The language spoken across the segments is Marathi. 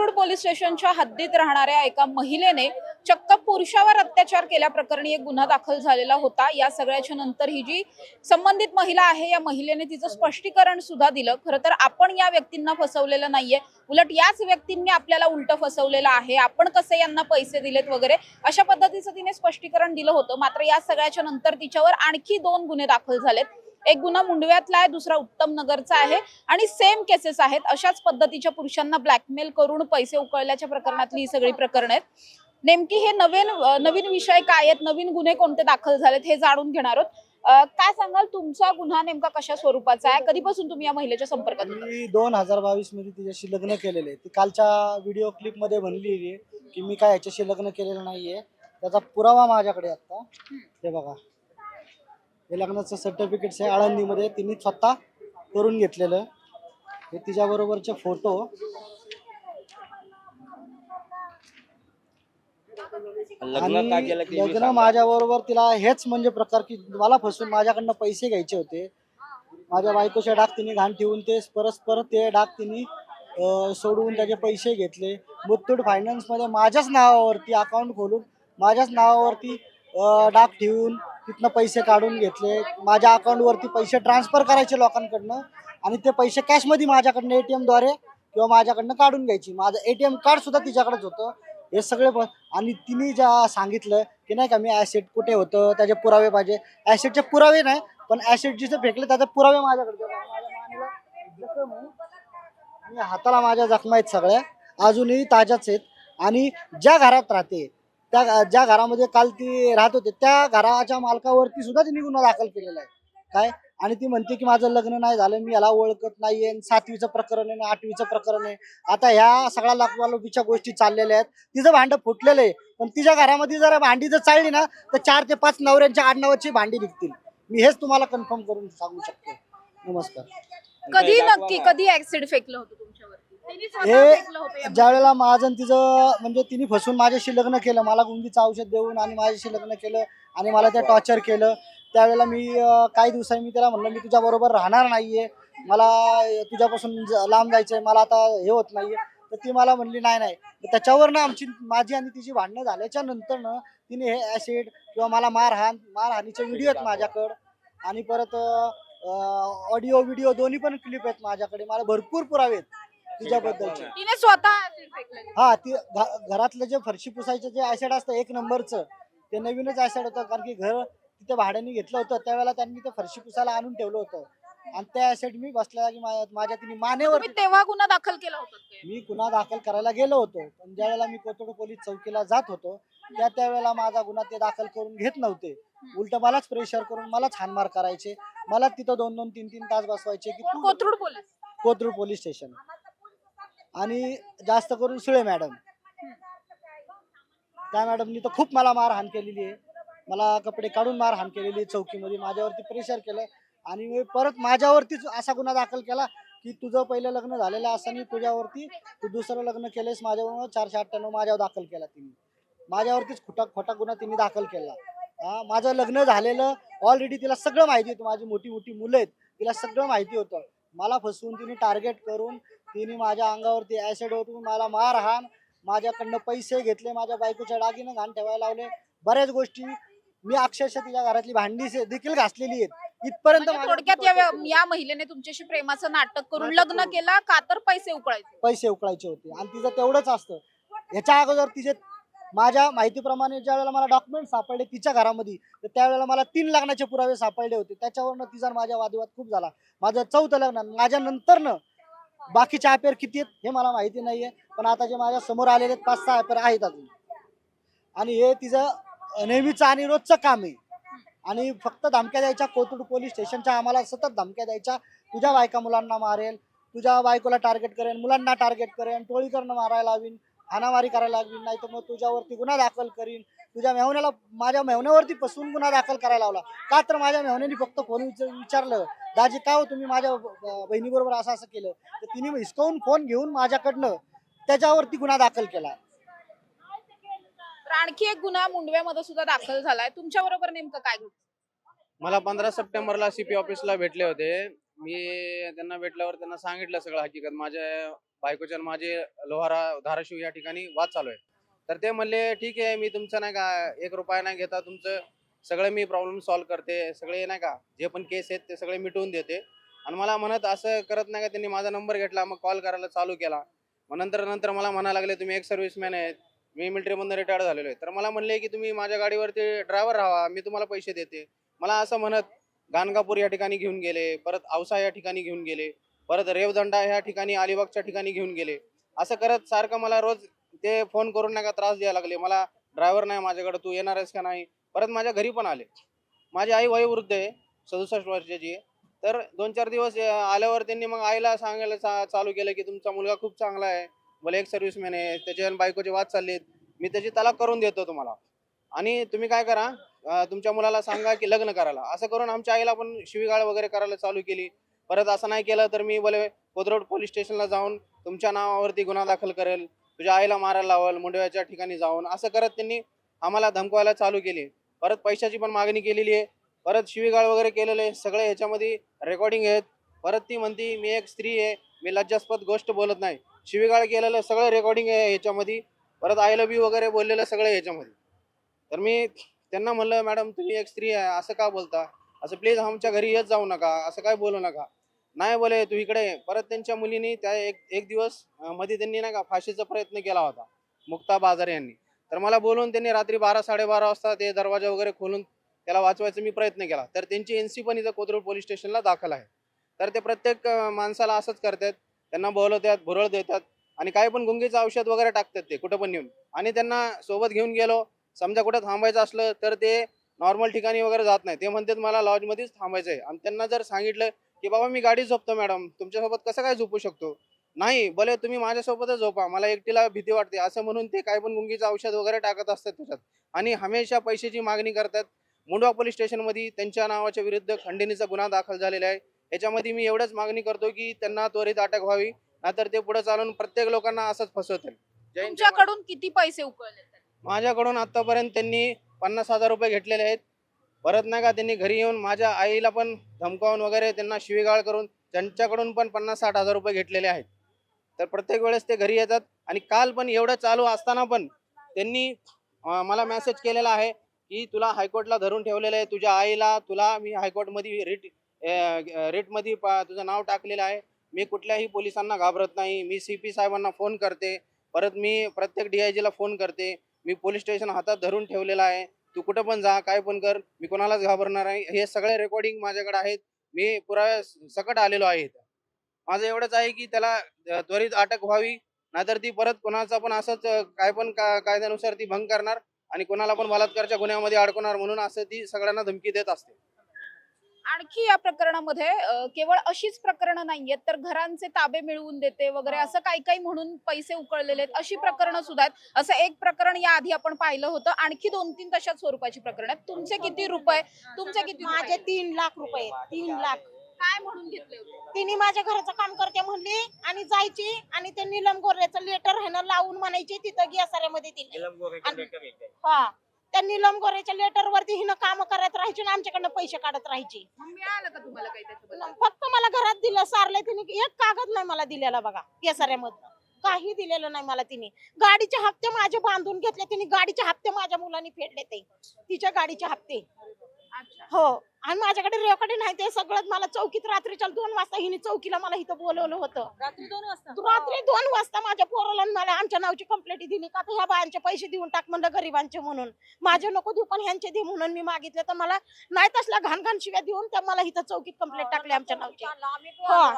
कोथरूड पोलीस स्टेशनच्या हद्दीत राहणाऱ्या एका महिलेने चक्क पुरुषावर अत्याचार केल्याप्रकरणी एक गुन्हा दाखल झालेला होता. या सगळ्याच्या नंतर ही जी संबंधित महिला आहे या महिलेने तिचं स्पष्टीकरण सुद्धा दिलं. खरं तर आपण या व्यक्तींना फसवलेलं नाहीये. उलट याच व्यक्तींनी आपल्याला उलट फसवलेलं आहे. आपण कसे यांना पैसे दिलेत वगैरे? अशा पद्धतीचं तिने स्पष्टीकरण दिलं होतं. मात्र या सगळ्याच्या नंतर तिच्यावर आणखी दोन गुन्हे दाखल झालेत. एक गुन्हा मुंडव्यातला आहे दुसरा उत्तम नगरचा आहे आणि सेम केसेस आहेत. अशाच पद्धतीच्या पुरुषांना ब्लॅकमेल करून पैसे उकळल्याच्या प्रकरणातली ही सगळी प्रकरणं आहेत. नेमकी हे नवीन नवीन विषय काय आहेत? नवीन गुन्हे कोणते दाखल झालेत हे जाणून घेणार आहोत. काय सांगाल? तुमचा गुन्हा नेमका कशा स्वरूपाचा आहे? कधीपासून तुम्ही या महिलेच्या संपर्कात मी दोन हजार बावीसमध्ये तिच्याशी लग्न केलेले ती कालच्या व्हिडिओ क्लिपमध्ये म्हणली की मी काय याच्याशी लग्न केलेलं नाहीये. त्याचा पुरावा माझ्याकडे आता हे बघा. हे लग्नाचं सर्टिफिकेट आहे आळंदीमध्ये तिने स्वतः करून घेतलेलं. हे तिच्या बरोबरचे फोटो लग्न का केलं की लग्न माझ्या बरोबर तिला हेच म्हणजे प्रकार की मला फसून माझ्याकडनं पैसे घ्यायचे होते. माझ्या बायकोचे डाग तिने घाण ठेवून ते परस्पर ते डाग तिने अं, सोडवून त्याचे पैसे घेतले. मुथूट फायनान्समध्ये माझ्याच नावावरती अकाउंट खोलून माझ्याच नावावरती अं, डाग ठेवून तिथनं पैसे काढून घेतले. माझ्या अकाउंटवरती पैसे ट्रान्सफर करायचे लोकांकडनं आणि ते पैसे कॅशमध्ये माझ्याकडनं ए टी द्वारे किंवा माझ्याकडनं काढून घ्यायची. माझं ए टी एम कार्डसुद्धा तिच्याकडेच होतं. हे सगळे पण आणि तिने ज्या सांगितलं की नाही का मी ॲसेट कुठे होतं त्याचे पुरावे पाहिजे. ॲसेटचे पुरावे नाही पण ॲसेट जिथे फेकले त्याचे पुरावे माझ्याकडे माझ्या हाताला माझ्या जखमा आहेत सगळ्या. अजूनही ताज्याच आहेत. आणि ज्या घरात राहते त्या ज्या घरामध्ये काल ती राहत होते त्या घराच्या मालकावरती सुद्धा तिने गुन्हा दाखल केलेला आहे. काय? आणि ती म्हणते की माझं लग्न नाही झालं मी याला ओळखत नाहीये आणि सातवीचं प्रकरण आहे आणि आठवीचं प्रकरण आहे. आता ह्या सगळ्या लाखवालोबीच्या गोष्टी चाललेल्या आहेत. तिचं भांडं फुटलेलं आहे. पण तिच्या घरामध्ये जर भांडी जर चालली ना तर चार ते पाच नवऱ्यांच्या आडनावाची भांडी निघतील. मी हेच तुम्हाला कन्फर्म करून सांगू शकतो. नमस्कार. कधी नक्की? कधी ऍसिड फेकलं होतं हे फेकलं होतं या ज्या वेळेला माझं आणि तिचं म्हणजे तिने फसून माझ्याशी लग्न केलं मला गुंगीचं औषध देऊन आणि माझ्याशी लग्न केलं आणि मला ते टॉर्चर केलं. त्यावेळेला मी काही दिवसांनी मी त्याला म्हणलं मी तुझ्या बरोबर राहणार नाहीये. मला तुझ्यापासून लांब जायचंय. मला आता हे होत नाहीये. तर ती मला म्हणली नाही नाही. त्याच्यावर ना आमची माझी आणि तिची भांडणं झाल्याच्यानंतर ना तिने हे ऍसिड किंवा मला मारहाण मारहाणीचे व्हिडिओ आहेत माझ्याकडं. आणि परत ऑडिओ व्हिडिओ दोन्ही पण क्लिप आहेत माझ्याकडे. मला भरपूर पुरावे आहेत. तिच्याबद्दलचे. तिने स्वतः ऍसिड फेकलं हा ती घ- घरातलं जे फरशी पुसायचं जे ऍसिड असतं एक नंबरचं ते नवीनच ऍसिड होतं. कारण की घर तिथे भाड्याने घेतलं होतं. त्यावेळेला त्यांनी ते फरशी पुसायला आणून ठेवलं होतं. आणि ते ऍसिड मी बसल्या जागी माझ्या माझ्या तिने मानेवर तुम्ही तेव्हा गुन्हा दाखल केला होता? मी गुन्हा दाखल करायला गेलो होतो. पण ज्यावेळेला मी कोथरूड पोलीस चौकीला जात होतो त्या त्यावेळेला माझा गुन्हा ते दाखल करून घेत नव्हते. उलट मलाच प्रेशर करून मलाच हानमार करायचे. मला तिथं दोन दोन तीन तीन तास बसवायचे की कोण? तू Kothrud police. Kothrud police station आणि जास्त करून सुळे मॅडम. त्या मॅडमनी तर खूप मला मारहाण केलेली आहे. मला कपडे काढून मारहाण केलेली आहे चौकीमध्ये. माझ्यावरती प्रेशर केलं आणि मी परत माझ्यावरतीच असा गुन्हा दाखल केला की तुझं पहिलं लग्न झालेलं असताना तुझ्यावरती तू दुसरं लग्न केलेस माझ्यावर चारशे अठ्ठ्याण्णव माझ्यावर दाखल केला तिने. माझ्यावरतीच खोटा खोटा गुन्हा तिने दाखल केला. हा माझं लग्न झालेलं ऑलरेडी तिला सगळं माहिती होतं. माझी मोठी मोठी मुलं आहेत. तिला सगळं माहिती होतं. मला फसवून तिने टार्गेट करून तिने माझ्या अंगावरती ऍसिड ओतून मला मारहाण माझ्याकडनं पैसे घेतले माझ्या बायकोच्या दागिने घाण ठेवायला लावले. बऱ्याच गोष्टी मी अक्षरशः तिच्या घरातली भांडी से- देखील घासलेली आहेत. इथपर्यंत म्हणजे थोडक्यात या व्य- या महिलेने तुमच्याशी प्रेमाचं नाटक करून नाटक लग्न करून. केला का तर पैसे उकळायचे? पैसे उकळायचे होते. आणि तिचं तेवढंच असतं. ह्याच्या अगोदर तिचे माझ्या माहितीप्रमाणे ज्या वेळेला मला डॉक्युमेंट सापडले तिच्या घरामध्ये तर त्यावेळेला मला तीन लग्नाचे पुरावे सापडले होते. त्याच्यावरनं तिचा आणि माझ्या वादविवाद खूप झाला. माझं चौथं लग्न माझ्या नंतरनं बाकीचे अफेअर किती आहेत हे मला माहिती नाहीये पण आता जे माझ्यासमोर आलेले आहेत, पाच सहा अपेर आहेत अजून. आणि हे तिचं नेहमीचं आणि रोजचं काम आहे. आणि फक्त धमक्या द्यायच्या कोथरूड पोलीस स्टेशनच्या आम्हाला सतत धमक्या द्यायच्या तुझ्या बायका मुलांना मारेल तुझ्या बायकोला टार्गेट करेन मुलांना टार्गेट करेन टोळीकरणं मारायला लावीन हाणामारी करायला लागली नाही तर मग तुझ्यावरती गुन्हा दाखल करीन. तुझ्या मेहण्याला माझ्या मेहण्यावरती फसवून गुन्हा दाखल करायला लावला. का तर माझ्या मेहण्याने फक्त फोन विचार- विचारलं दाजी का हो तुम्ही माझ्या बहिणीबरोबर असं असं केलं? तर तिने हिसकावून फोन घेऊन माझ्याकडनं त्याच्यावरती गुन्हा दाखल केला. तर आणखी एक गुन्हा मुंडव्यामध्ये सुद्धा दाखल झालाय. तुमच्या बरोबर नेमकं काय मला पंधरा सप्टेंबरला सीपी ऑफिसला भेटले होते. मी त्यांना भेटल्यावर त्यांना सांगितलं सगळं हकीकत. माझ्या बायकोच्या माझे लोहारा धाराशिव या ठिकाणी वाद चालू आहे तर ते म्हणले ठीक आहे मी तुमचं नाही का एक रुपया नाही घेता तुमचं सगळं मी प्रॉब्लेम सॉल्व्ह करते सगळे नाही का जे पण केस आहेत ते सगळे मिटवून देते. आणि मला म्हणत असं करत नाही का त्यांनी माझा नंबर घेतला मग कॉल करायला चालू केला. मग नंतर नंतर मला म्हणायला लागले तुम्ही एक सर्व्हिसमॅन आहेत मी मिलिटरीमधून रिटायर्ड झालेलो आहे. तर मला म्हणले की तुम्ही माझ्या गाडीवरती ड्रायव्हर राहा मी तुम्हाला पैसे देते. मला असं म्हणत गाणगापूर या ठिकाणी घेऊन गेले परत औसा या ठिकाणी घेऊन गेले. परत रेवदंडा ह्या ठिकाणी अलिबागच्या ठिकाणी घेऊन गेले. असं करत सारखं मला रोज ते फोन करून नाही का त्रास द्यायला लागले. मला ड्रायव्हर नाही माझ्याकडे तू येणार आहेस का नाही? परत माझ्या घरी पण आले. माझी आई वयोवृद्ध आहे सदुसष्ट वर्षाची आहे. तर दोन चार दिवस आल्यावर त्यांनी मग आईला सांगायला चा- चालू केलं की तुमचा मुलगा खूप चांगला आहे. मला एक सर्व्हिसमॅन आहे त्याचे आणि बायकोचे वाद चाललेत. मी त्याची तलाक करून देतो तुम्हाला. आणि तुम्ही काय करा तुमच्या मुलाला सांगा की लग्न करायला. असं करून आमच्या आईला पण शिवीगाळ वगैरे करायला चालू केली. परत असं नाही केलं तर मी बोले कोथरोड पोलीस स्टेशनला जाऊन तुमच्या नावावरती गुन्हा दाखल करेल तुझ्या आईला मारायला लावल मुंडव्याच्या ठिकाणी जाऊन असं करत त्यांनी आम्हाला धमकवायला चालू केली. परत पैशाची पण मागणी केलेली आहे. परत शिवीगाळ वगैरे केलेलं आहे. सगळे ह्याच्यामध्ये रेकॉर्डिंग आहेत. परत ती म्हणती मी एक स्त्री आहे. मी लज्जास्पद गोष्ट बोलत नाही. शिवीगाळ केलेलं सगळं रेकॉर्डिंग आहे ह्याच्यामध्ये. परत आय बी यू वगैरे बोललेलं सगळं ह्याच्यामध्ये. तर मी त्यांना म्हणलं मॅडम तुम्ही एक स्त्री आहे. असं का बोलता? असं प्लीज आमच्या घरी येत जाऊ नका. असं काय बोलू नका? नाही बोले तू इकडे ये. परत त्यांच्या मुलीने त्या एक एक दिवस अं, मध्ये त्यांनी नाही का फाशीचा प्रयत्न केला होता मुक्ता बाजार यांनी. तर मला बोलून त्यांनी रात्री बारा साडेबारा वाजता ते दरवाजा वगैरे खोलून त्याला वाचवायचा मी प्रयत्न केला. तर त्यांची एनसी पण इथं कोथरूड पोलीस स्टेशनला दाखल आहे. तर ते प्रत्येक अं, माणसाला असंच करतात. त्यांना बोलवतात भुरळ देतात आणि काही पण गुंगीचं औषध वगैरे टाकतात ते कुठं पण नेऊन. आणि त्यांना सोबत घेऊन गेलो. समजा कुठं थांबायचं असलं तर ते नॉर्मल ठिकाणी वगैरे जात नाही. ते म्हणतात मला लॉजमध्येच थांबायचं आहे आणि त्यांना जर सांगितलं की बाबा मी गाडी झोपतो मॅडम. तुमच्यासोबत कसं काय झोपू शकतो? नाही भले तुम्ही माझ्यासोबतच झोपा. मला एकटीला भीती वाटते. असं म्हणून ते काय पण गुंगीचं औषध वगैरे टाकत असतात त्याच्यात. आणि हमेशा पैशाची मागणी करतात. मुंडवा पोलीस स्टेशनमध्ये त्यांच्या नावाच्या विरुद्ध खंडणीचा गुन्हा दाखल झालेला आहे. याच्यामध्ये मी एवढंच मागणी करतो की त्यांना त्वरित अटक व्हावी. नाहीतर ते पुढे चालून प्रत्येक लोकांना असंच फसवतील. तुमच्याकडून किती पैसे उकळले माझ्याकडून आतापर्यंत त्यांनी पन्नास हजार रुपये घेतलेले आहेत. परत नाही का त्यांनी घरी येऊन माझ्या आईला पण धमकावून वगैरे त्यांना शिवीगाळ करून त्यांच्याकडून पण पन्नास साठ हजार रुपये घेतलेले आहेत. तर प्रत्येक वेळेस ते घरी येतात आणि काल पण एवढं चालू असताना पण त्यांनी मला मेसेज केलेला आहे की तुला हायकोर्टला धरून ठेवलेलं आहे तुझ्या आईला तुला मी हायकोर्टमध्ये रिट रिटमध्ये तुझं नाव टाकलेलं आहे. मी कुठल्याही पोलिसांना घाबरत नाही. मी सी पी साहेबांना फोन करते. परत मी प्रत्येक डी आय जीला फोन करते. मी पोलीस स्टेशन हातात धरून ठेवलेलं आहे. तू कुठं पण जा काय पण कर मी कोणालाच घाबरणार नाही. हे सगळे रेकॉर्डिंग माझ्याकडे आहेत. मी पुरा सकट आलेलो आहे इथं. माझं एवढंच आहे की त्याला त्वरित अटक व्हावी नाहीतर ती परत कोणाचा पण असंच काय पण का कायद्यानुसार ती भंग करणार आणि कोणाला पण बलात्कारच्या गुन्ह्यामध्ये अडकवणार म्हणून असं ती सगळ्यांना धमकी देत असते. आणखी या प्रकरणामध्ये केवळ अशीच प्रकरणं नाहीयेत तर घरांचे ताबे मिळवून देते वगैरे असं काही काही म्हणून पैसे उकळलेले आहेत. अशी प्रकरणं सुद्धा आहेत. असं एक प्रकरण या आधी आपण पाहिलं होतं. आणखी दोन तीन तशाच स्वरूपाची प्रकरण आहेत. तुमचे किती रुपये तुमचे किती माझे? तीन लाख रुपये तीन लाख. काय म्हणून घेतले होते? तिने माझ्या घराचं काम करते म्हणली आणि जायची आणि ते निलम गोऱ्याचं लेटर आहे ना लावून म्हणायची तिथं गियासाऱ्यामध्ये दिले. हा. त्या निलम गोऱ्याच्या लेटर वरती हिनं काम करत राहायची आणि आमच्याकडनं पैसे काढत राहायची. मग मिळालं का तुम्हाला काही त्याच्याबद्दल? फक्त मला घरात दिलं सारलंय तिने एक कागद नाही मला दिलेला बघा केसाऱ्यामधनं. काही दिलेलं नाही मला तिने. गाडीचे हप्ते माझे बांधून घेतले तिने गाडीचे हप्ते माझ्या मुलांनी फेडले ते. तिच्या गाडीचे हप्ते. हो. आणि माझ्याकडे रेकॉर्डिंग नाही ते सगळं मला चौकीत रात्रीच्या दोन वाजता हिने चौकीला मला इथं बोलवलं होतं. रात्री दोन वाजता? रात्री दोन वाजता माझ्या पोराला आणि मला आमच्या नावची कंप्लेंट दिली का ह्या बायांचे पैसे देऊन टाक म्हणलं गरिबांचे म्हणून. माझे नको देऊ पण ह्यांचे दे म्हणून मी मागितले. तर मला नाही तसल्या घाण घाण शिव्या देऊन त्या मला इथं चौकीत कंप्लेंट टाकली आमच्या नावची. हा.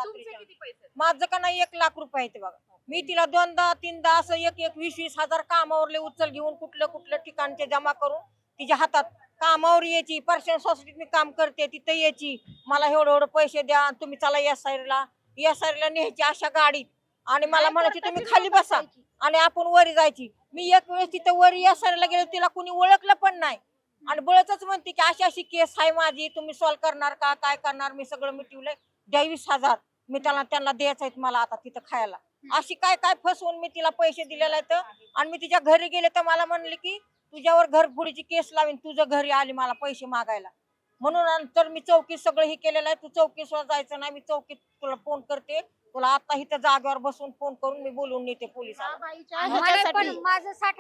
माझं का नाही एक लाख रुपये आहेत बघा. मी तिला दोनदा तीनदा असं एक एक वीस वीस हजार कामावरले उचल घेऊन कुठलं कुठलं ठिकाणचे जमा करून तिच्या हातात कामावर यायची पर्सन सोसायटीत मी काम करते तिथं यायची. मला एवढं एवढं पैसे द्या आणि तुम्ही चला या साईडला या साईडला न्यायची अशा गाडीत. आणि मला म्हणायची तुम्ही खाली बसा. आणि आपण वरी जायची. मी एक वेळेस तिथं वरी या साईडला गेलो तिला कुणी ओळखलं पण नाही. आणि बळच म्हणते की अशी अशी केस आहे माझी तुम्ही सॉल्व करणार का? काय करणार? मी सगळं मिटवलंय द्या वीस हजार. मी त्याला त्यांना द्यायचं आहेत मला आता तिथं खायला. अशी काय काय फसवून मी तिला पैसे दिलेले आहेत? आणि मी तिच्या घरी गेले तर मला म्हणले की तुझ्यावर घरफोडीची केस लावीन तुझ्या घरी आली मला पैसे मागायला. म्हणून नंतर मी चौकीत सगळं हे केलेलं आहे. तू चौकीत सुद्धा जायचं नाही मी चौकीत तुला फोन करते. तुला आता इथं जागेवर बसून फोन करून मी बोलवून नेते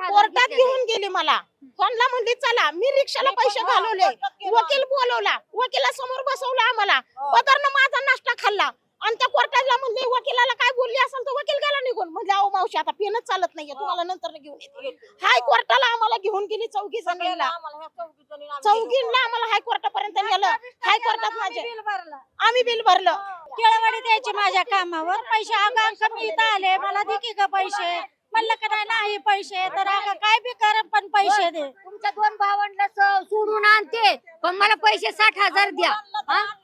कोर्टात आहे. घेऊन गेली मला. फोनला म्हणली चला मी रिक्षाला पैसे घालवले. वकील बोलवला. वकिलासमोर बसवलं आम्हाला. हो. पदरनं माझा नाश्ता खाल्ला. आणि त्या कोर्टाला म्हणली वकिलाला काय बोलली असेल तर वकील गेला निघून. म्हणजे अहो मावशी आता पेनच चालत नाहीये. तुम्हाला नंतर घेऊन येते. हाय कोर्टाला आम्हाला घेऊन गेली चौघी सगळ्याला जणींना आम्हाला ह्या. चौघींना हायकोर्टापर्यंत नेलं. हायकोर्टात माझे बिल भरलं. आम्ही बिल भरलं. केळवाडी द्यायची माझ्या कामावर. पैसे अगं अंक मी इथं आले. मला दे की ग पैसे. म्हणलं का नाही, नाही पैसे. तर अगं काय बी कर पण पैसे दे. आमच्या दोन भावंडला सोडून आणते. पण मला पैसे साठ हजार द्या.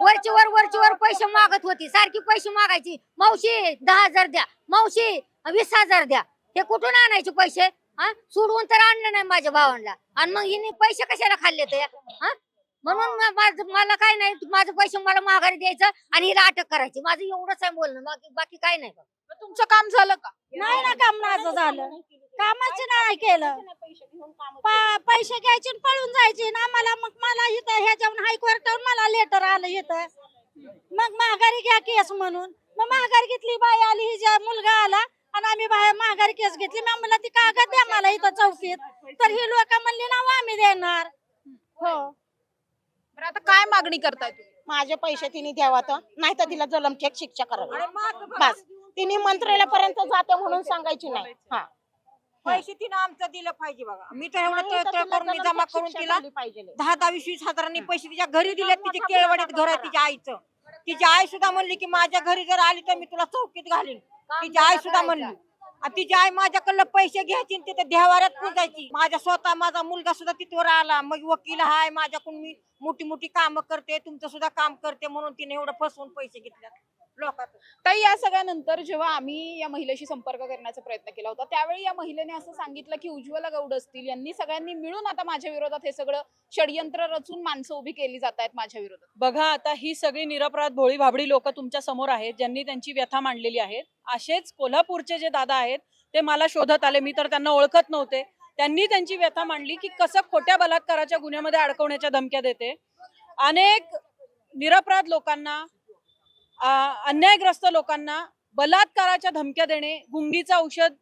वरचीवर वरची वर वरची वर पैसे मागत होती. सारखी पैसे मागायची. मावशी दहा हजार द्या. मावशी वीस हजार द्या. हे कुठून आणायचे पैसे? हा? सोडवून तर आणलं नाही माझ्या भावांना. आणि मग हिने पैसे कशाला खाल्ले ते? हा? म्हणून माझं- मला काय नाही. माझं पैसे मला माघारी द्यायचं आणि हिला अटक करायची. माझं एवढंच आहे बोलणं. बाकी बाकी काय नाही बघ तुमचं काम झालं का? नाही ना काम माझं झालं. कामाचं नाही केलं. पा- पैसे घ्यायचे आणि पळून जायचे. ना मला मग मला इथं ह्याच्यावर हायकोर्टावर मला लेटर आलं इथं. मग माघारी घ्या केस म्हणून. मग माघारी घेतली बाई आली हिच्या मुलगा आला आणि आम्ही बाहेर माघारी केस घेतली. मग मला ती कागद द्या मला इथं चौकीत. तर ही लोक म्हणली ना "वा, आम्ही देणार. हो. बरं आता काय मागणी करताय तुम्ही? माझे पैसे तिने द्यावा तर. नाही तर तिला जलमठेक शिक्षा करावी. बस. तिने मंत्रालयापर्यंत जाते म्हणून सांगायची नाही. हा. पैसे तिनं आमचं दिलं पाहिजे बघा. मी तर एवढं तळ- तळ करून मी जमा करून तिला पाहिजे. दहा दहा वीस वीस हजारांनी पैसे तिच्या घरी दिले तिच्या केळवाडीत घर आहे तिच्या आईचं. तिची आई सुद्धा म्हणली की माझ्या घरी जर आली तर मी तुला चौकीत घालीन. तिची आई सुद्धा म्हणली. आणि तिची आई माझ्याकडलं पैसे घ्यायची आणि तिथे देवाऱ्यात पुजायची. माझ्या स्वतः माझा मुलगा सुद्धा तिथवर आला. मग वकील हाय माझ्याकडून मी मोठी मोठी कामं करते तुमचं सुद्धा काम करते म्हणून तिने एवढं फसवून पैसे घेतले ताई या सगळ्यानंतर जेव्हा आम्ही या महिलेशी संपर्क करण्याचा प्रयत्न केला होता त्यावेळी या महिलेने असं सांगितलं की उज्ज्वला गौड असतील. यांनी सगळ्यांनी मिळून आता माझ्या विरोधात हे सगळं षडयंत्र रचून माणसं उभी केली जात आहेत माझ्या विरोधात. बघा आता ही सगळी निरपराध भोळी भाबडी लोक तुमच्यासमोर आहेत ज्यांनी त्यांची व्यथा मांडलेली आहेत. असेच कोल्हापूरचे जे दादा आहेत ते मला शोधत आले. मी तर त्यांना ओळखत नव्हते. त्यांनी त्यांची व्यथा मांडली की कसं खोट्या बलात्काराच्या गुन्ह्यामध्ये अडकवण्याच्या धमक्या देते. अनेक निरपराध लोकांना अन्यायग्रस्त लोकांना बलात्काराच्या धमक्या देणे गुंगीचं औषध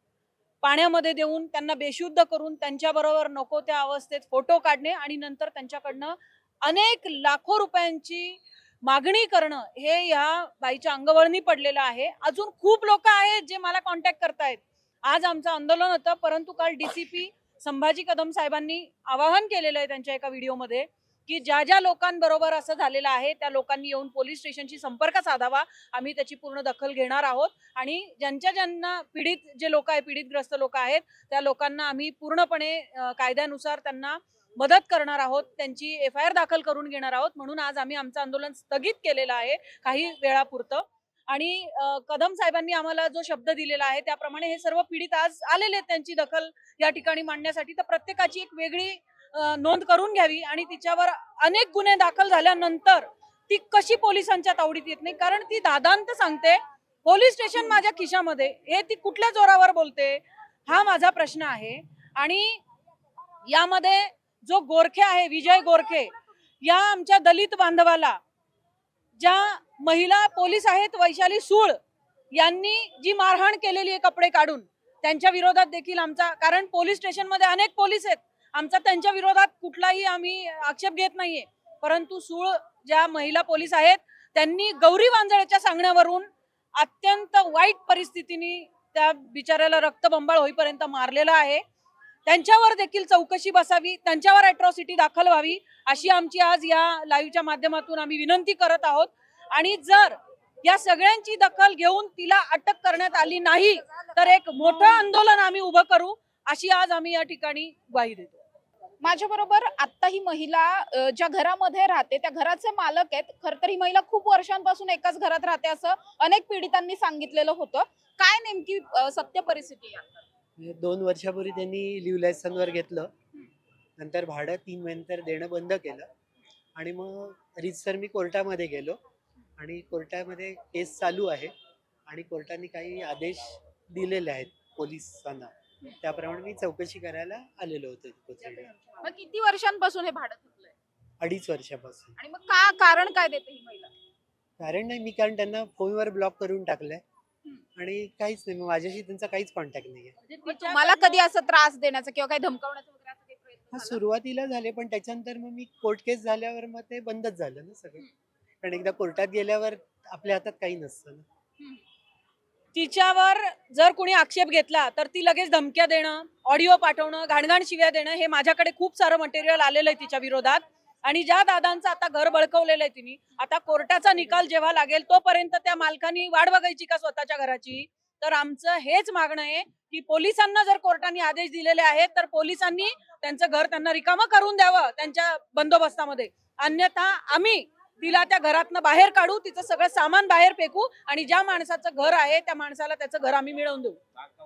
पाण्यामध्ये देऊन त्यांना बेशुद्ध करून त्यांच्याबरोबर नको त्या अवस्थेत फोटो काढणे आणि नंतर त्यांच्याकडनं अनेक लाखो रुपयांची मागणी करणं हे ह्या बाईच्या अंगवळणी पडलेलं आहे. अजून खूप लोक आहेत जे मला कॉन्टॅक्ट करतायत. आज आमचं आंदोलन होतं परंतु काल डीसीपी संभाजी कदम साहेबांनी आवाहन केलेलं आहे त्यांच्या एका व्हिडिओमध्ये की ज्या ज्या लोकांबरोबर असं झालेलं आहे त्या लोकांनी येऊन पोलीस स्टेशनशी संपर्क साधावा. आम्ही त्याची पूर्ण दखल घेणार आहोत. आणि ज्यांच्या ज्यांना पीडित जे लोक आहे पीडितग्रस्त लोक आहेत त्या लोकांना आम्ही पूर्णपणे कायद्यानुसार त्यांना मदत करणार आहोत. त्यांची एफ आय आर दाखल करून घेणार आहोत. म्हणून आज आम्ही आमचं आंदोलन स्थगित केलेलं आहे काही वेळापुरतं. आणि कदम साहेबांनी आम्हाला जो शब्द दिलेला आहे त्याप्रमाणे हे सर्व पीडित आज आलेले आहेत. त्यांची दखल या ठिकाणी मांडण्यासाठी. तर प्रत्येकाची एक वेगळी नोंद करून घ्यावी आणि तिच्यावर अनेक गुन्हे दाखल झाल्यानंतर ती कशी पोलिसांच्या तावडीत येत नाही? कारण ती दादांत सांगते पोलीस स्टेशन माझ्या खिशामध्ये. हे ती कुठल्या जोरावर बोलते? हा माझा प्रश्न आहे. आणि यामध्ये जो गोरखे आहे विजय गोरखे या आमच्या दलित बांधवाला ज्या महिला पोलीस आहेत वैशाली सूळ यांनी जी मारहाण केलेली आहे कपडे काढून त्यांच्या विरोधात देखील आमचा कारण पोलीस स्टेशनमध्ये अनेक पोलीस आहेत. आमचा त्यांच्या विरोधात कुठलाही आम्ही आक्षेप घेत नाहीये. परंतु सूळ ज्या महिला पोलीस आहेत त्यांनी गौरी वांजळेच्या सांगण्यावरून अत्यंत वाईट परिस्थितीने त्या बिचाऱ्याला रक्तबंबाळ होईपर्यंत मारलेलं आहे. त्यांच्यावर देखील चौकशी बसावी त्यांच्यावर अॅट्रॉसिटी दाखल व्हावी अशी आमची आज या लाईव्हच्या माध्यमातून आम्ही विनंती करत आहोत. आणि जर या सगळ्यांची दखल घेऊन तिला अटक करण्यात आली नाही तर एक मोठं आंदोलन आम्ही उभं करू अशी आज आम्ही या ठिकाणी ग्वाही देतो. माझ्या बरोबर आता ही महिला ज्या घरामध्ये राहते त्या घराचे मालक आहेत. खर तर ही महिला खूप वर्षांपासून एकाच घरात राहते असं अनेक पीडितांनी सांगितलेलं होतं. काय नेमकी सत्य परिस्थिती आहे? दोन वर्षापूर्वी त्यांनी लिव्ह लायसनवर घेतलं. नंतर भाडं तीन महिन्यानंतर देणं बंद केलं. आणि मग रितसर मी कोर्टामध्ये गेलो. आणि कोर्टामध्ये केस चालू आहे. आणि कोर्टाने काही आदेश दिलेले आहेत पोलिसांना. त्याप्रमाणे मी चौकशी करायला आलेलो होतो कोथरूडला. मग किती वर्षांपासून हे भाडं थकलंय? अडीच वर्षापासून. आणि मग का कारण काय देते ही महिला? कारण नाही मी कारण त्यांना फोनवर ब्लॉक करून टाकलंय. आणि काहीच नाही मग माझ्याशी त्यांचा काहीच कॉन्टॅक्ट नाहीये. मग तुम्हाला कधी असं त्रास देण्याचा किंवा काही धमकावण्याचा वगैरे असा काही प्रयत्न हा झाला? सुरुवातीला झाले पण त्याच्यानंतर मग मी कोर्ट केस झाल्यावर मग ते बंदच झालं ना सगळं. कारण एकदा कोर्टात गेल्यावर आपल्या हातात काही नसतं ना. तिच्यावर जर कोणी आक्षेप घेतला तर ती लगेच धमक्या देणं ऑडिओ पाठवणं घाणघाण शिव्या देणं हे माझ्याकडे खूप सारं मटेरियल आलेलं आहे तिच्या विरोधात. आणि ज्या दादांचं आता घर बळकवलेलं आहे तिने आता कोर्टाचा निकाल जेव्हा लागेल तोपर्यंत त्या मालकांनी वाढ बघायची का स्वतःच्या घराची? तर आमचं हेच मागणं आहे की पोलिसांना जर कोर्टाने आदेश दिलेले आहेत तर पोलिसांनी त्यांचं घर त्यांना रिकामं करून द्यावं त्यांच्या बंदोबस्तामध्ये. अन्यथा आम्ही तिला त्या घरातनं बाहेर काढू तिचं सगळं सामान बाहेर फेकू आणि ज्या माणसाचं घर आहे त्या माणसाला त्याचं घर आम्ही मिळवून देऊ.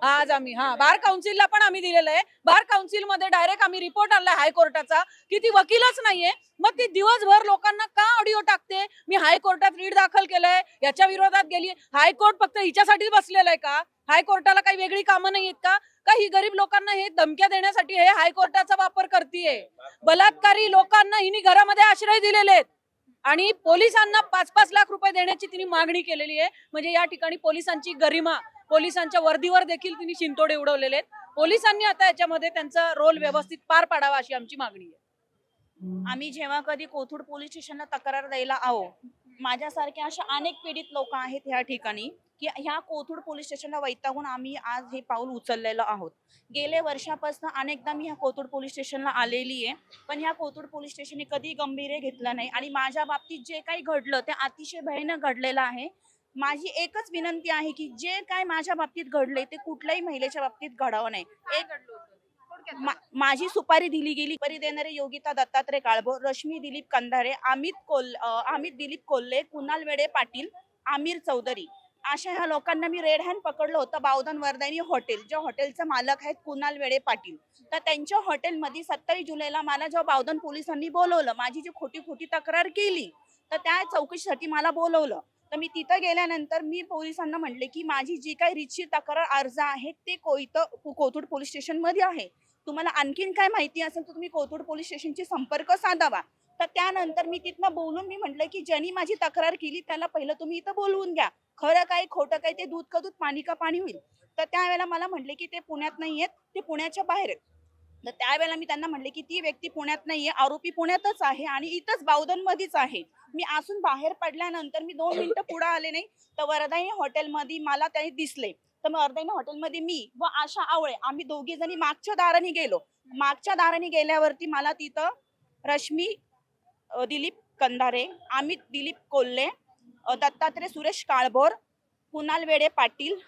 आज आम्ही हा बार काउन्सिलला पण आम्ही दिलेलं आहे. बार काउन्सिलमध्ये डायरेक्ट आम्ही रिपोर्ट आणलाय हायकोर्टाचा की ती वकीलच नाहीये. मग ती दिवसभर लोकांना का ऑडिओ टाकते? मी हायकोर्टात रीड दाखल केलंय याच्या विरोधात गेली हायकोर्ट फक्त हिच्यासाठीच बसलेलं आहे का हायकोर्टाला काही वेगळी कामं नाहीयेत का? का ही गरीब लोकांना हे धमक्या देण्यासाठी हे हायकोर्टाचा वापर करतीये? बलात्कारी लोकांना हिने घरामध्ये आश्रय दिलेले आहेत आणि पोलिसांना पाच पाच लाख रुपये देण्याची तिने मागणी केलेली आहे. म्हणजे या ठिकाणी पोलिसांची गरिमा पोलिसांच्या वर्दीवर देखील तिने शिंतोडे उडवलेले आहेत. पोलिसांनी आता याच्यामध्ये त्यांचा रोल व्यवस्थित पार पाडावा अशी आमची मागणी आहे. आम्ही जेव्हा कधी कोथरूड पोलीस स्टेशनला तक्रार द्यायला आहो माझ्यासारख्या अशा अनेक पीडित लोक आहेत ह्या ठिकाणी की ह्या कोथरूड पोलीस स्टेशनला वैतागून आम्ही आज हे पाऊल उचललेलं आहोत. गेल्या वर्षापासून अनेकदा मी ह्या कोथरूड पोलीस स्टेशनला आलेली आहे पण ह्या कोथरूड पोलीस स्टेशनने कधी गंभीर घेतलं नाही आणि माझ्या बाबतीत जे काही घडलं ते अतिशय भयानक घडलेलं आहे. माझी एकच विनंती आहे की जे काय माझ्या बाबतीत घडले ते कुठल्याही महिलेच्या बाबतीत घडावं नाही. एक मा- माझी सुपारी दिली गेली. परी देणारे योगिता दत्तात्रय काळभो रश्मी दिलीप कंधारे अमित कोल अमित दिलीप कोल्हे कुणाल वेडे पाटील आमिर चौधरी. अशा ह्या लोकांना मी रेड हँड पकडलं होतं बावधन वर्धानी हॉटेल. जे हॉटेलचा मालक आहेत कुणाल वेडे पाटील. तर त्यांच्या हॉटेलमध्ये सत्तावीस जुलैला मला जेव्हा बावधन पोलिसांनी बोलवलं माझी जी खोटी खोटी तक्रार केली तर त्या चौकशीसाठी मला बोलवलं. तर मी तिथं गेल्यानंतर मी पोलिसांना म्हटले की माझी जी काही रितशीर तक्रार अर्ज आहे ते कोयत कोथरूड पोलीस स्टेशनमध्ये आहे. तुम्हाला आणखीन काय माहिती असेल तर तुम्ही कोथरूड पोलीस स्टेशनशी संपर्क साधावा. तर त्यानंतर मी तिथनं बोलून मी म्हटलं की ज्यांनी माझी तक्रार केली त्याला पहिलं तुम्ही इथं बोलवून घ्या. खरं काय खोटं काय ते दूध का दूध पाणी का पाणी होईल. तर त्यावेळेला मला म्हटले की ते पुण्यात नाही आहेत ते पुण्याच्या बाहेर आहेत. तर त्यावेळेला मी त्यांना म्हटले की ती व्यक्ती पुण्यात नाहीये आरोपी पुण्यातच आहे आणि इथंच बावधनमध्येच आहे. मी असून बाहेर पडल्यानंतर मी दोन मिनिटं पुढं आले नाही तर वरदाई हॉटेलमध्ये मला ते दिसले. तर मग अर्धैना हॉटेलमध्ये मी व आशा आवळे. आम्ही दोघी जणी मागच्या दाराने गेलो. मागच्या दाराने गेल्यावरती मला तिथं रश्मी दिलीप कंधारे अमित दिलीप कोल्हे दत्तात्रय सुरेश काळभोर कुणाल वेडे पाटील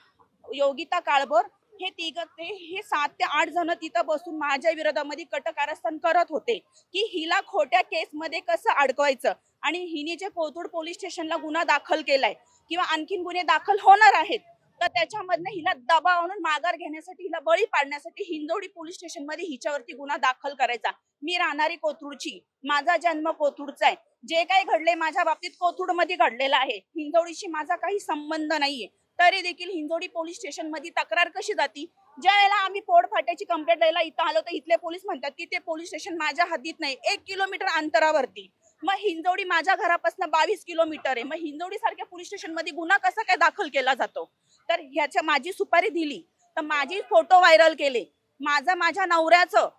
योगिता काळभोर हे तिघ ते हे सात ते आठ जण तिथं बसून माझ्या विरोधामध्ये कटकारस्थान करत होते की हिला खोट्या केसमध्ये कसं अडकवायचं? आणि हिने जे कोथरूड पोलीस स्टेशनला गुन्हा दाखल केलाय किंवा आणखीन गुन्हे दाखल होणार आहेत तर त्याच्यामधनं हिला दबाव आणून माघार घेण्यासाठी हिला बळी पाडण्यासाठी हिंदोडी पोलीस स्टेशनमध्ये हिच्यावरती गुन्हा दाखल करायचा. मी राहणारी कोथरूडची. माझा जन्म कोथरूडचा आहे. जे काही घडले माझ्या बाबतीत कोथरूडमध्ये घडलेलं आहे. हिंदोडीशी माझा काही संबंध नाहीये. तरी देखील हिंजवडी पोलीस स्टेशनमध्ये तक्रार कशी जाती? ज्या वेळेला आम्ही पोडफाट्याची कंप्लेंट द्यायला इथं आलो तर इथले पोलीस म्हणतात की ते पोलीस स्टेशन माझ्या हद्दीत नाही. एक किलोमीटर अंतरावरती. मग हिंजवडी माझ्या घरापासून बावीस किलोमीटर आहे. मग हिंजवडी सारख्या पोलीस स्टेशनमध्ये गुन्हा कसा काय दाखल केला जातो? तर ह्याच्या माझी सुपारी दिली. तर माझी फोटो व्हायरल केले. माझा माझ्या नवऱ्याचं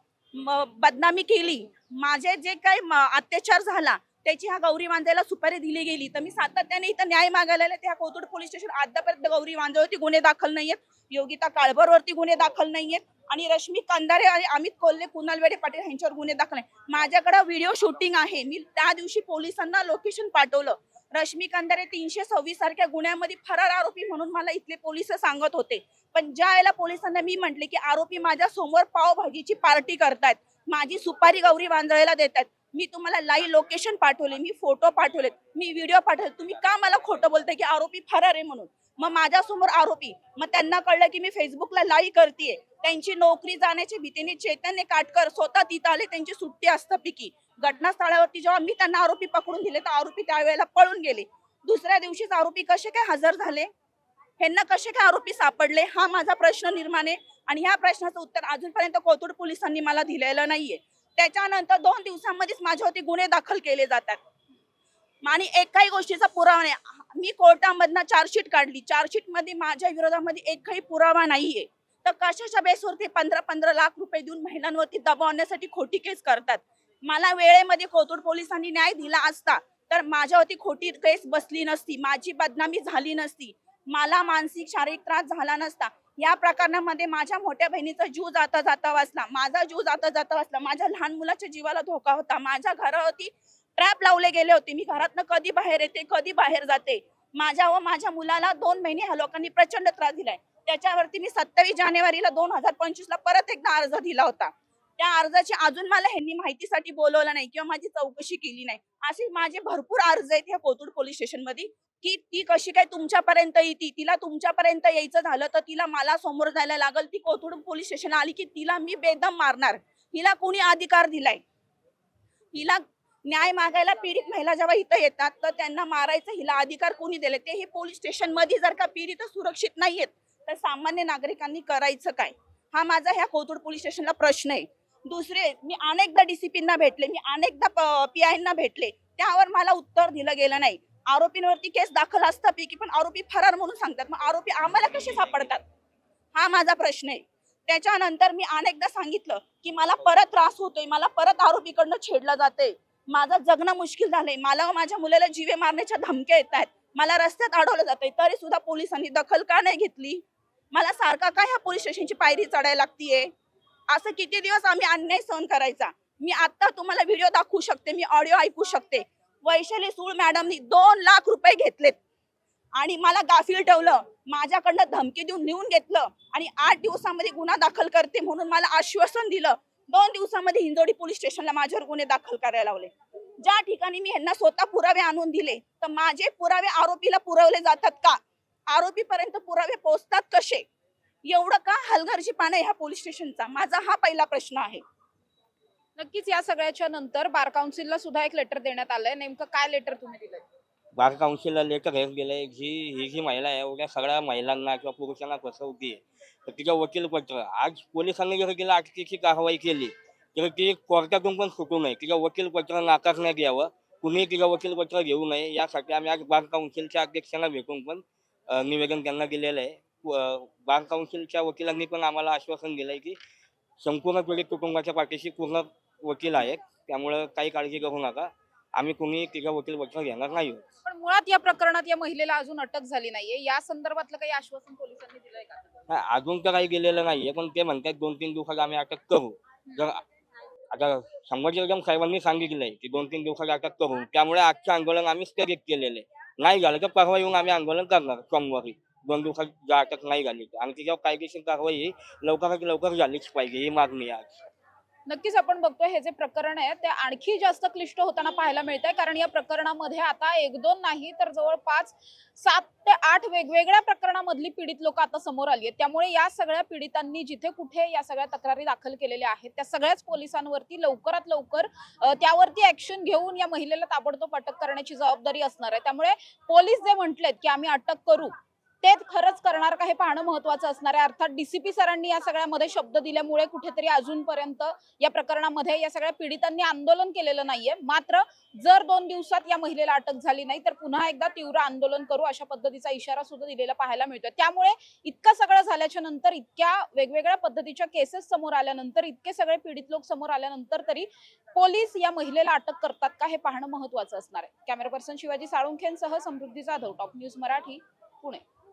बदनामी केली. माझे जे काही अत्याचार झाला त्याची ह्या गौरी वांजायला सुपारी दिली गेली. तर मी सातत्याने इथं न्याय मागायला ते त्या कोथरूड पोलीस स्टेशन आतापर्यंत गौरी वांजावरती गुन्हे दाखल नाहीयेत. योगिता काळभरवरती गुन्हे दाखल नाहीयेत आणि रश्मी कंदारे आणि अमित कोल्हे कुणाल वेडे पाटील यांच्यावर गुन्हे दाखल आहे माझ्याकडे व्हिडिओ शूटिंग आहे. मी त्या दिवशी पोलिसांना लोकेशन पाठवलं. रश्मी कंदारे तीनशे सव्वीस सारख्या गुन्ह्यामध्ये फरार आरोपी म्हणून मला इथले पोलीस सांगत होते. पण ज्या वेळेला पोलिसांना मी म्हटले की आरोपी माझ्यासमोर पावभाजीची पार्टी करतायत माझी सुपारी गौरी वांजळायला देतात मी तुम्हाला लाईव्ह लोकेशन पाठवले मी फोटो पाठवलेत मी व्हिडिओ पाठवले तुम्ही का मला खोटं बोलताय की आरोपी फरार आहे म्हणून? मग माझ्यासमोर आरोपी. मग त्यांना कळलं की मी फेसबुकला लाई करतेय. त्यांची नोकरी जाण्याची भीतीने चैतन्य काटकर स्वतः तिथं आले त्यांची सुट्टी असतं पिकी घटनास्थळावरती जेव्हा मी त्यांना आरोपी पकडून दिले तर आरोपी त्यावेळेला पळून गेले. दुसऱ्या दिवशीच आरोपी कसे काय हजर झाले? ह्यांना कसे काय आरोपी सापडले? हा माझा प्रश्न निर्माण आहे. आणि ह्या प्रश्नाचं उत्तर अजूनपर्यंत कोथरूड पोलिसांनी मला दिलेलं नाहीये. त्याच्यानंतर दोन दिवसांमध्येच माझ्यावरती गुन्हे दाखल केले जातात. आणि एकाही गोष्टीचा पुरावा नाही. मी कोर्टामधनं चार्जशीट काढली. चार्जशीटमध्ये माझ्या विरोधामध्ये एकही पुरावा नाहीये. तर कशाच्या बेसवरती पंधरा पंधरा लाख रुपये देऊन महिलांवरती दबावण्यासाठी खोटी केस करतात? मला वेळेमध्ये कोथरूड पोलिसांनी न्याय दिला असता तर माझ्यावरती खोटी केस बसली नसती. माझी बदनामी झाली नसती. मला मानसिक शारीरिक त्रास झाला नसता. या प्रकरणामध्ये माझ्या मोठ्या बहिणीचा जीव जाता जाता वाचला. माझा जीव जाता जाता वाचला. माझ्या लहान मुलाच्या जीवाला धोका होता. माझ्या घरावरती ट्रॅप लावले गेले होते. मी घरातनं कधी बाहेर येते कधी बाहेर जाते? माझ्या व माझ्या मुलाला दोन महिने ह्या लोकांनी प्रचंड त्रास दिलाय. त्याच्यावरती मी सत्तावीस जानेवारीला दोन हजार पंचवीस ला परत एकदा अर्ज दिला होता. त्या अर्जाची अजून मला ह्यांनी माहितीसाठी बोलवलं नाही किंवा माझी चौकशी केली नाही. असे माझे भरपूर अर्ज आहेत ह्या कोथरूड पोलीस स्टेशनमध्ये की ती कशी काय तुमच्यापर्यंत येते? तिला तुमच्यापर्यंत यायचं झालं तर तिला मला समोर जायला लागल. ती कोथरूड पोलीस स्टेशन आली की तिला मी बेदम मारणार. हिला कोणी अधिकार दिलाय? हिला न्याय मागायला पीडित महिला जेव्हा इथं येतात तर त्यांना मारायचं हिला अधिकार कोणी दिले? तेही पोलीस स्टेशनमध्ये जर का पीडित सुरक्षित नाहीयेत तर सामान्य नागरिकांनी करायचं काय? हा माझा ह्या कोथरूड पोलीस स्टेशनला प्रश्न आहे. दुसरे मी अनेकदा डीसीपींना भेटले मी अनेकदा पी आयना भेटले त्यावर मला उत्तर दिलं गेलं नाही. आरोपींवरती केस दाखल असतापैकी पण आरोपी फरार म्हणून सांगतात. मग आरोपी आम्हाला कसे सापडतात? हा माझा प्रश्न आहे. त्याच्यानंतर मी अनेकदा सांगितलं की मला परत त्रास होतोय मला परत आरोपीकडनं छेडलं जाते माझं जगणं मुश्किल झालंय. मला माझ्या मुलाला जीवे मारण्याच्या धमक्या येत आहेत. मला रस्त्यात अडवलं जातंय. तरी सुद्धा पोलिसांनी दखल का नाही घेतली? मला सारखा काय ह्या पोलीस स्टेशनची पायरी चढायला लागतीये? असं किती दिवस आम्ही अन्याय सहन करायचा? मी आता तुम्हाला व्हिडिओ दाखवू शकते. मी ऑडिओ ऐकू शकते. वैशाली सूळ मॅडमनी दोन लाख रुपये घेतलेत. आणि मला गाफील ठेवलं. माझ्याकडनं धमकी देऊन लिहून घेतलं. आणि आठ दिवसामध्ये गुन्हा दाखल करते म्हणून मला आश्वासन दिलं. दोन दिवसामध्ये हिंजोडी पोलीस स्टेशनला माझ्यावर गुन्हे दाखल करायला लावले. ज्या ठिकाणी मी यांना स्वतः पुरावे आणून दिले तर माझे पुरावे आरोपीला पुरवले जातात का? आरोपीपर्यंत पुरावे पोहोचतात कसे? एवढं का हलगर्जीपणा ह्या पोलीस स्टेशनचा? माझा हा पहिला प्रश्न आहे. नक्कीच या सगळ्याच्या नंतर बार काउन्सिलला सुद्धा एक लेटर देण्यात आलंय. नेमकं काय लेटर तुम्ही दिलं बार काउन्सिलला लेटर हेच आहे जी ही जी महिला आहे एवढ्या सगळ्या महिलांना किंवा पुरुषांना फसवते तर तिचं वकीलपत्र. आज पोलिसांनी जर तिला अटकेची कारवाई केली तर ती कोर्टातून पण सुटू नये. तिचं वकीलपत्र नाकारण्यात यावं. कुणी तिचं वकीलपत्र घेऊ नये. यासाठी आम्ही आज बार काउन्सिलच्या अध्यक्षांना भेटून पण निवेदन त्यांना दिलेलं आहे. बार काउन्सिलच्या वकिलांनी पण आम्हाला आश्वासन दिलंय की संपूर्ण पीडित कुटुंबाच्या पाठीशी पूर्ण वकील आहेत. त्यामुळं काही काळजी करू नका. आम्ही कुणी तिचं वकीलपत्र घेणार नाही आहोत. पण मुळात या प्रकरणात या महिलेला अजून अटक झाली नाहीये. या संदर्भातलं काही आश्वासन पोलिसांनी दिलंय का? नाही, अजून तर काही गेलेलं नाहीये पण ते म्हणतात दोन तीन दिवसात आम्ही अटक करू. जर आता संभाजी साहेबांनी सांगितलंय की दोन तीन दिवसात अटक करू. त्यामुळे आजचं आंदोलन आम्ही स्थगित केलेलं आहे. नाही झालं तर परवा येऊन आम्ही आंदोलन करणार सोमवारी. दोन दिवसात जर अटक नाही झाली तर. आणि तिच्यावर कायदेशीर कारवाई ही लवकरात लवकर झालीच पाहिजे ही मागणी आहे आज. नक्कीच आपण बघतोय हे जे प्रकरण आहे ते आणखी जास्त क्लिष्ट होताना पाहायला मिळत आहे कारण या प्रकरणामध्ये आता एक दोन नाही तर जवळपास सात ते आठ वेगवेगळ्या प्रकरणामधली पीडित लोक आता समोर आली आहेत. त्यामुळे या सगळ्या पीडितांनी जिथे कुठे या सगळ्या तक्रारी दाखल केलेल्या आहेत त्या सगळ्याच पोलिसांवरती लवकरात लवकर त्यावरती ऍक्शन घेऊन या महिलेला ताबडतोब अटक करण्याची जबाबदारी असणार आहे. त्यामुळे पोलीस जे म्हटलेत की आम्ही अटक करू ते खरंच करणार का हे पाहणं महत्वाचं असणार आहे. अर्थात डीसीपी सरांनी या सगळ्यामध्ये शब्द दिल्यामुळे कुठेतरी अजूनपर्यंत या प्रकरणामध्ये या सगळ्या पीडितांनी आंदोलन केलेलं नाहीये. मात्र जर दोन दिवसात या महिलेला अटक झाली नाही तर पुन्हा एकदा तीव्र आंदोलन करू अशा पद्धतीचा इशारा सुद्धा दिलेला पाहायला मिळतोय. त्यामुळे इतकं सगळं झाल्याच्यानंतर इतक्या वेगवेगळ्या पद्धतीच्या केसेस समोर आल्यानंतर इतके सगळे पीडित लोक समोर आल्यानंतर तरी पोलीस या महिलेला अटक करतात का हे पाहणं महत्वाचं असणार आहे. कॅमेरा पर्सन शिवाजी साळुंखेंसह समृद्धी जाधव टॉप न्यूज मराठी पुणे.